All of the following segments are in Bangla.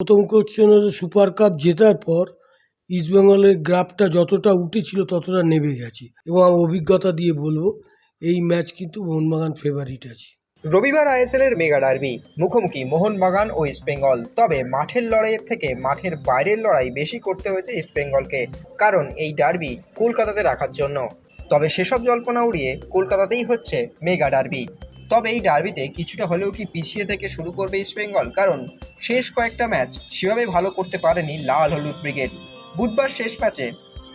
প্রথম কোশ্চেনের সুপার কাপ জেতার পর ইস্টবেঙ্গলের গ্রাফটা যতটা উঠেছিল ততটা নেমে গেছে। এবং অভিজ্ঞতা দিয়ে বলব, এই ম্যাচ কিন্তু মোহনবাগান ফেভারিট আছে। রবিবার আইএসএল এর মেগা ডার্বি, মুখোমুখি মোহনবাগান ও ইস্টবেঙ্গল তবে মাঠের লড়াইয়ের থেকে মাঠের বাইরের লড়াই বেশি করতে হয়েছে ইস্টবেঙ্গলকে কারণ এই ডার্বি কলকাতাতে রাখার জন্য। তবে সেসব জল্পনা উড়িয়ে কলকাতাতেই হচ্ছে মেগা ডার্বি। তবে এই ডার্বিতে কিছুটা হলেও কি পিছিয়ে থেকে শুরু করবে ইস্টবেঙ্গল কারণ শেষ কয়েকটা ম্যাচ সেভাবে ভালো করতে পারেনি লাল হলুদ ব্রিগেড বুধবার শেষ ম্যাচে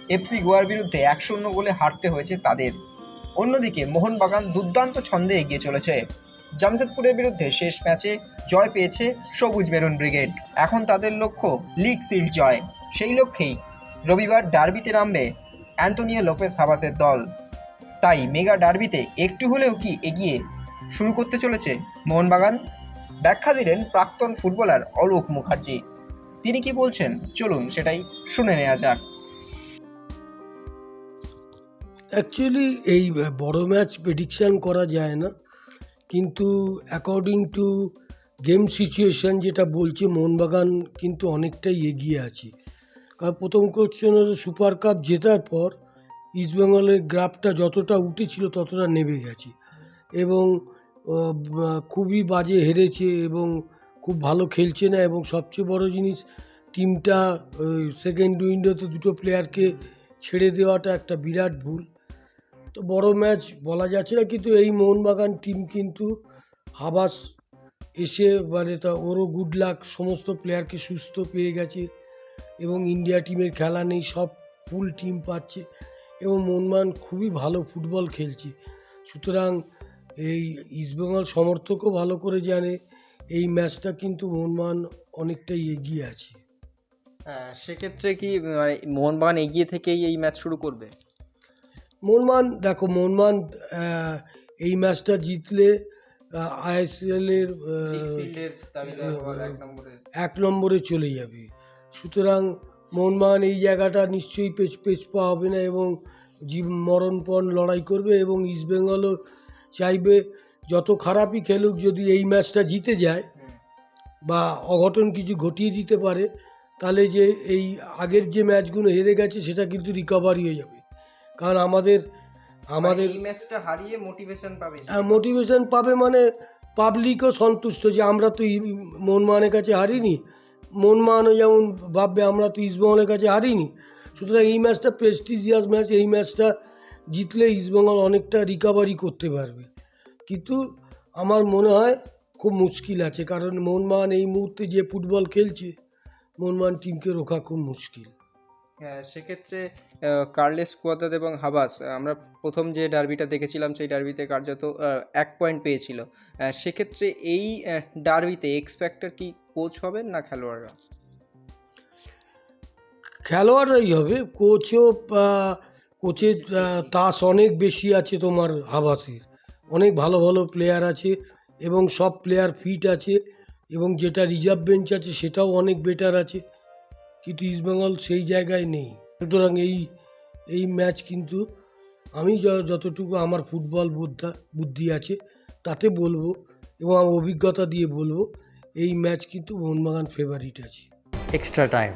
এফসি গোয়ার বিরুদ্ধে এক শূন্য গোলে হারতে হয়েছে তাদের। অন্যদিকে মোহনবাগান দুর্দান্ত ছন্দে এগিয়ে চলেছে। জামশেদপুরের বিরুদ্ধে শেষ ম্যাচে জয় পেয়েছে সবুজ মেরুন ব্রিগেড এখন তাদের লক্ষ্য লিগ সিল্ড জয়। সেই লক্ষ্যেই রবিবার ডার্বিতে নামবে অ্যান্টোনিও লোপেস হাবাসের দল। তাই মেগা ডার্বিতে একটু হলেও কি এগিয়ে শুরু করতে চলেছে মোহনবাগান। ব্যাখ্যা দিলেন প্রাক্তন ফুটবলার অলোক মুখার্জি। তিনি কি বলছেন? চলুন সেটাই শুনে নেওয়া যাক। অ্যাকচুয়ালি এই বড় ম্যাচ প্রেডিকশান করা যায় না। কিন্তু অ্যাকর্ডিং টু গেম সিচুয়েশান যেটা বলছে, মোহনবাগান কিন্তু অনেকটাই এগিয়ে আছে। কারণ প্রথম কোশ্চেনের সুপার কাপ জেতার পর ইস্টবেঙ্গলের গ্রাফটা যতটা উঠেছিল ততটা নেমে গেছে। এবং খুবই বাজে হেরেছে এবং খুব ভালো খেলছে না এবং সবচেয়ে বড় জিনিস, টিমটা সেকেন্ড উইন্ডোতে দুটো প্লেয়ারকে ছেড়ে দেওয়াটা একটা বিরাট ভুল। তো বড় ম্যাচ বলা যাচ্ছে না, কিন্তু এই মোহনবাগান টিম কিন্তু হাবাস এসে মানে তা, ওরও গুড লাক সমস্ত প্লেয়ারকে সুস্থ পেয়ে গেছে এবং ইন্ডিয়া টিমের খেলা নেই, সব ফুল টিম পাচ্ছে এবং মোহনবাগান খুবই ভালো ফুটবল খেলছে। সুতরাং এই ইস্টবেঙ্গল সমর্থকও ভালো করে জানে এই ম্যাচটা কিন্তু মোহনবাগান অনেকটাই এগিয়ে আছে। হ্যাঁ, সেক্ষেত্রে কি মানে মোহনবাগান এগিয়ে থেকেই এই ম্যাচ শুরু করবে? মোহনবাগান দেখো মোহনবাগান এই ম্যাচটা জিতলে আইএসএলের এক নম্বরে। চলে যাবে। সুতরাং মোহনবাগান এই জায়গাটা নিশ্চয়ই পেচ পেচ পাওয়া হবে না এবং জীব মরণপণ লড়াই করবে এবং ইস্টবেঙ্গলও চাইবে যত খারাপই খেলুক যদি এই ম্যাচটা জিতে যায় বা অঘটন কিছু ঘটিয়ে দিতে পারে তাহলে যে এই আগের যে ম্যাচগুলো হেরে গেছে সেটা কিন্তু রিকভারি হয়ে যাবে। কারণ আমাদের আমাদের ম্যাচটা হারিয়ে মোটিভেশন পাবে মোটিভেশন পাবে মানে পাবলিকও সন্তুষ্ট যে আমরা তো ই- মোহনবাগানের কাছে হারিনি। মোহনবাগানও যেমন ভাববে আমরা তো ইস্টবেঙ্গলের কাছে হারিনি। সুতরাং এই ম্যাচটা প্রেস্টিজিয়াস ম্যাচ এই ম্যাচটা জিতলে ইস্টবেঙ্গল অনেকটা রিকভারি করতে পারবে। কিন্তু আমার মনে হয় খুব মুশকিল আছে কারণ মোহনবাগান এই মুহূর্তে যে ফুটবল খেলছে মোহনবাগান টিমকে রোখা খুব মুশকিল। হ্যাঁ সেক্ষেত্রে কার্লেস কুয়াতাদ এবং হাবাস আমরা প্রথম যে ডার্বিটা দেখেছিলাম সেই ডার্বিতে কার্যত এক পয়েন্ট পেয়েছিল। সেক্ষেত্রে এই ডার্বিতে এক্সপেক্টার কি কোচ হবেন না খেলোয়াড়রা? খেলোয়াড়রাই হবে। কোচও কোচের তাস অনেক বেশি আছে তোমার হাবাসের অনেক ভালো ভালো প্লেয়ার আছে এবং সব প্লেয়ার ফিট আছে এবং যেটা রিজার্ভ বেঞ্চ আছে সেটাও অনেক বেটার আছে। কিন্তু ইস্টবেঙ্গল সেই জায়গায় নেই। সুতরাং এই এই ম্যাচ কিন্তু আমি য- যতটুকু আমার ফুটবল বুদ্ধা বুদ্ধি আছে তাতে বলব এবং আমার অভিজ্ঞতা দিয়ে বলব এই ম্যাচ কিন্তু মোহনবাগান ফেভারিট আছে। Extra time.